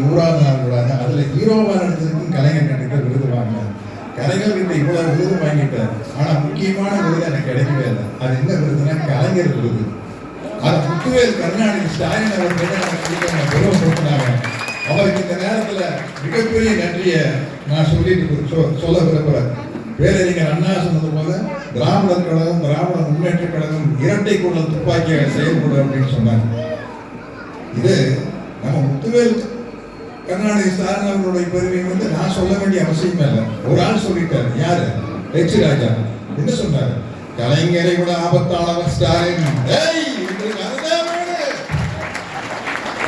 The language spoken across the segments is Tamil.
நூறாவது நாள் கூடாது அதுல ஹீரோவா நடிச்சதுக்கும் கலைஞர் கிட்ட விருது வாங்கினார். கலைஞர் கிட்ட இவ்வளவு விருது வாங்கிட்டார். ஆனா முக்கியமான விருது எனக்கு கிடைக்கவே இல்லை. அது என்ன விருதுன்னா கலைஞர் விருது. அது முத்துவேல் கருணாநிதி ஸ்டாலின் அவர்கள் பெருமை பெருமைப்படுத்தினாங்க அவருக்கு இந்த நேரத்துல மிகப்பெரிய நன்றியை நான் சொல்லிட்டு சொ- சொல்ல விரும்புறேன். பேரறிஞர் அண்ணா சொன்னது போல திராவிடர் கழகம் திராவிட முன்னேற்ற கழகம் இரட்டை குழல் துப்பாக்கியாக செயல்படும் அப்படின்னு சொன்னாங்க. இது நம்ம முத்துவேல் கர்நாடக ஸ்டாலின் அவர்களுடைய பெருமையை வந்து நான் சொல்ல வேண்டிய அவசியமே இல்லை. ஒரு ஆள் சொல்லிட்டார். யாரு? எச் ராஜா. என்ன சொன்னார்? கலைஞரை விட ஆபத்தானவர் ஸ்டாலின்.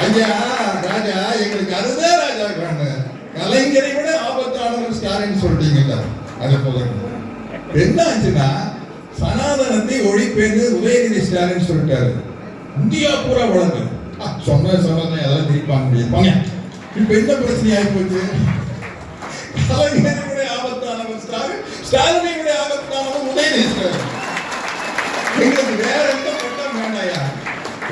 ஐயா ராஜா எங்களுக்கு அதுதான் ராஜா வேணும் கலைஞரை விட ஆபத்தானவர் ஸ்டாலின் சொல்லிட்டீங்கல்ல அது போல என்ன ஆச்சுன்னா சனாதனத்தை ஒழிப்பேன்னு உதயநிதி ஸ்டாலின் சொல்லிட்டாரு. இந்தியா பூரா வழங்கு சொன்ன சொன்னதை அதெல்லாம் திருப்பாங்க முடியும் இப்ப என்ன பிரச்சனை ஆகி போச்சு? கலைஞரை ஆபத்தானவர் ஸ்டாலின் ஸ்டாலினை ஆபத்தானவர் உதயநிதி எங்களுக்கு வேற எந்த பட்டம் வேண்டாயா?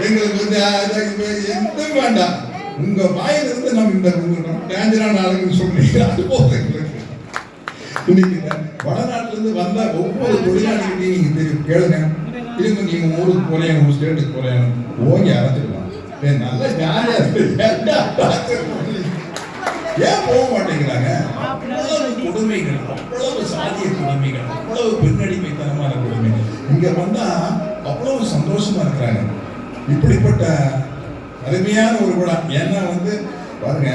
எங்களுக்கு வந்து அது இது எதுவும் வேண்டாம். உங்க வாயிலிருந்து நம்ம இந்த டேஞ்சரான ஆளுங்கன்னு சொல்றீங்க அது போதும் எங்களுக்கு. இன்னைக்கு இந்த வடநாட்டுல இருந்து வந்த ஒவ்வொரு தொழிலாளிகிட்டையும் நீங்க தெரியும் கேளுங்க. திரும்ப நீங்க ஊருக்கு போறேன் உங்க ஸ்டேட்டுக்கு போறேன் ஓங்கி அரைச்சிடலாம் நல்ல ஜாலியா இருக்கு. ஏன் போக மாட்டேங்கிறாங்க? அவ்வளவு கொடுமைகள் அவ்வளவு சாதிய கொடுமைகள் அவ்வளவு பெண்ணடிமைத்தனமான கொடுமைகள். இங்க வந்தா அவ்வளவு சந்தோஷமா இருக்கிறாங்க. இப்படிப்பட்ட அருமையான ஒரு விழா ஏன்னா வந்து பாருங்க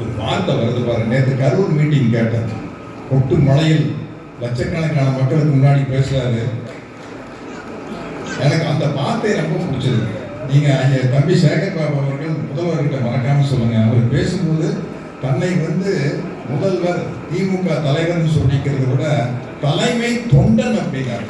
ஒரு வார்த்தை வருது பாருங்க. நேற்று கரூர் மீட்டிங் கேட்டேன். கொட்டு மலையில் லட்சக்கணக்கான மக்களுக்கு முன்னாடி பேசுறாரு. எனக்கு அந்த வார்த்தை ரொம்ப பிடிச்சிருக்கு. நீங்க ஐயா தம்பி சேகர் பாபு அவர்கள் முதல்வர்கிட்ட மறக்காம சொல்லுங்க. அவர் பேசும்போது தன்னை வந்து முதல்வர் திமுக தலைவர்னு சொல்லிக்கிறத விட தலைமை தொண்டன் அப்படின்னாரு.